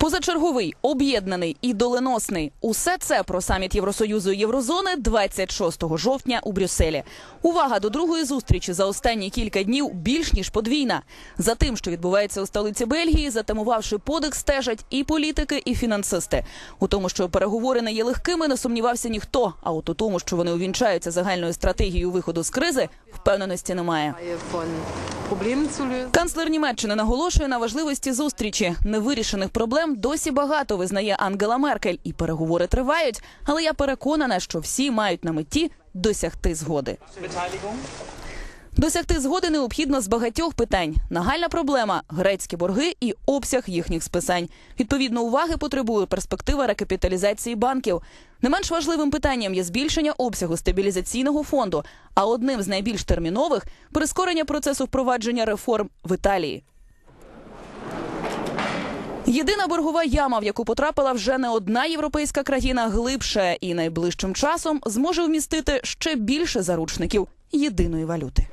Позачерговий, об'єднаний і доленосний. Усе це про саміт Євросоюзу і Єврозони 26 жовтня у Брюсселі. Увага до другої зустрічі за останні кілька днів більш ніж подвійна. За тим, що відбувається у столиці Бельгії, затамувавши подих, стежать і політики, і фінансисти. У тому, що переговори не є легкими, не сумнівався ніхто. А от у тому, що вони увінчаються загальною стратегією виходу з кризи, впевненості немає. Канцлер Німеччини наголошує на важливості зустрічі. Невирішених проблем досі багато, визнає Ангела Меркель, і переговори тривають. Але я переконана, що всі мають на меті досягти згоди. Досягти згоди необхідно з багатьох питань. Нагальна проблема грецькі борги і обсяг їхніх списань. Відповідно, уваги потребує перспектива рекапіталізації банків. Не менш важливим питанням є збільшення обсягу стабілізаційного фонду. А одним з найбільш термінових прискорення процесу впровадження реформ в Італії. Єдина боргова яма, в яку потрапила вже не одна європейська країна, глибше і найближчим часом зможе вмістити ще більше заручників єдиної валюти.